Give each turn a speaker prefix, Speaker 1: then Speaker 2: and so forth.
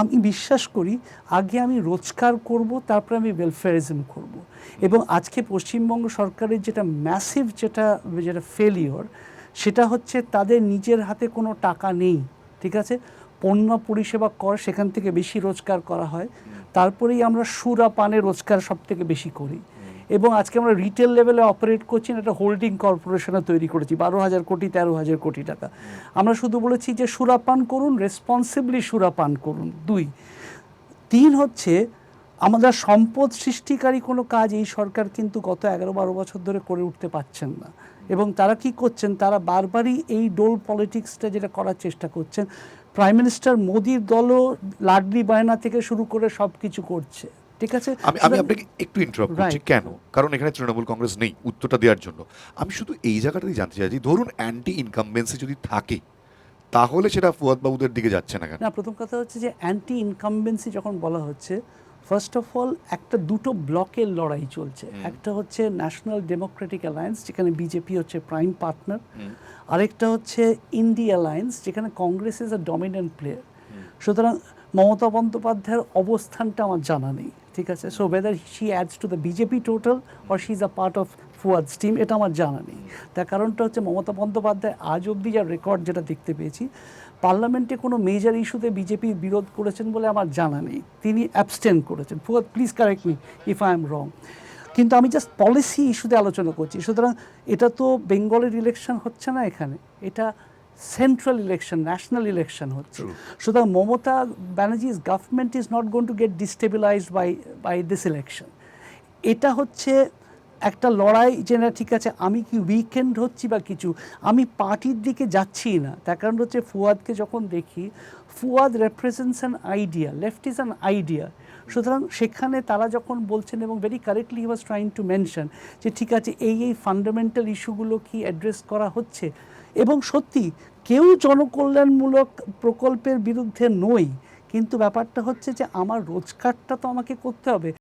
Speaker 1: আমি বিশ্বাস করি আগে আমি রোজগার করব তারপরে আমি ওয়েলফেয়ারিজম করব। এবং আজকে পশ্চিমবঙ্গ সরকারের যেটা ম্যাসিভ যেটা যেটা ফেলিওর সেটা হচ্ছে তাদের নিজের হাতে কোনো টাকা নেই ঠিক আছে? পণ্য পরিষেবা কর সেখান থেকে বেশি রোজগার করা হয়। তারপরেই আমরা সুরা পানে রোজগার সব থেকে বেশি করি। এবং আজকে আমরা রিটেল লেভেলে অপারেট করছি একটা হোল্ডিং কর্পোরেশনে তৈরি করেছি, বারো হাজার কোটি, তেরো হাজার কোটি টাকা। আমরা শুধু বলেছি যে সুরাপান করুন রেসপন্সিবলি সুরাপান করুন। দুই, তিন হচ্ছে আমাদের সম্পদ সৃষ্টিকারী কোনো কাজ এই সরকার কিন্তু গত এগারো বারো বছর ধরে করে উঠতে পারছেন না। এবং তারা কি করছেন? তারা বারবারই এই ডোল পলিটিক্সটা যেটা করার চেষ্টা করছেন প্রাইম মিনিস্টার মোদির দলও লাডলি বায়না থেকে শুরু করে সব কিছু করছে। ঠিক আছে?
Speaker 2: আমি আমি আপনাকে একটু ইন্টারাপ্ট করছি। কেন? কারণ এখানে তৃণমূল কংগ্রেস নেই উত্তরটা দেওয়ার জন্য। আমি শুধু এই জায়গাটাই জানতে চাইছি ধরুন অ্যান্টি ইনকামবেন্সি যদি থাকে তাহলে সেটা ফুয়াদ বাবুদের দিকে যাচ্ছে না কেন?
Speaker 1: না প্রথম কথা হচ্ছে যে অ্যান্টি ইনকামবেন্সি যখন বলা হচ্ছে ফার্স্ট অফ অল একটা দুটো ব্লকের লড়াই চলছে। একটা হচ্ছে ন্যাশনাল ডেমোক্রেটিক অ্যালায়েন্স যেখানে বিজেপি হচ্ছে প্রাইম পার্টনার আরেকটা হচ্ছে ইন্ডি অ্যালায়েন্স যেখানে Congress is a dominant player সুতরাং মমতা বন্দ্যোপাধ্যায়ের অবস্থানটা আমার জানা নেই, ঠিক আছে? So whether she adds to the BJP total or she is a part of Fuad's team এটা আমার জানা নেই। তার কারণটা হচ্ছে মমতা বন্দ্যোপাধ্যায় আজ অবধি যা রেকর্ড যেটা দেখতে পেয়েছি, পার্লামেন্টে কোনো মেজর ইস্যুতে বিজেপি বিরোধ করেছেন বলে আমার জানা নেই। তিনি অ্যাবস্টেন করেছেন। Fuad please correct me if I am wrong কিন্তু আমি জাস্ট পলিসি ইস্যুতে আলোচনা করছি। সুতরাং এটা তো বেঙ্গলের ইলেকশন হচ্ছে না এখানে। এটা সেন্ট্রাল ইলেকশন ন্যাশনাল ইলেকশন হচ্ছে. সুতরাং Mamata Banerjee's government is not going to get destabilised by by this election এটা হচ্ছে একটা লড়াই যে না ঠিক আছে আমি কি উইকেন্ড হচ্ছি বা কিছু আমি পার্টির দিকে যাচ্ছি না। তার কারণ হচ্ছে ফুয়াদকে যখন দেখি Fuad represents an idea left is an idea সুতরাং সেখানে তারা যখন বলছেন এবং very correctly was trying to mention যে ঠিক আছে এই এই ফান্ডামেন্টাল ইস্যুগুলো কি অ্যাড্রেস করা হচ্ছে? এবং সত্যি, কেউ জনকল্যাণমূলক প্রকল্পের বিরুদ্ধে নই। কিন্তু ব্যাপারটা হচ্ছে যে, আমার রোজগারটা তো আমাকে করতে হবে।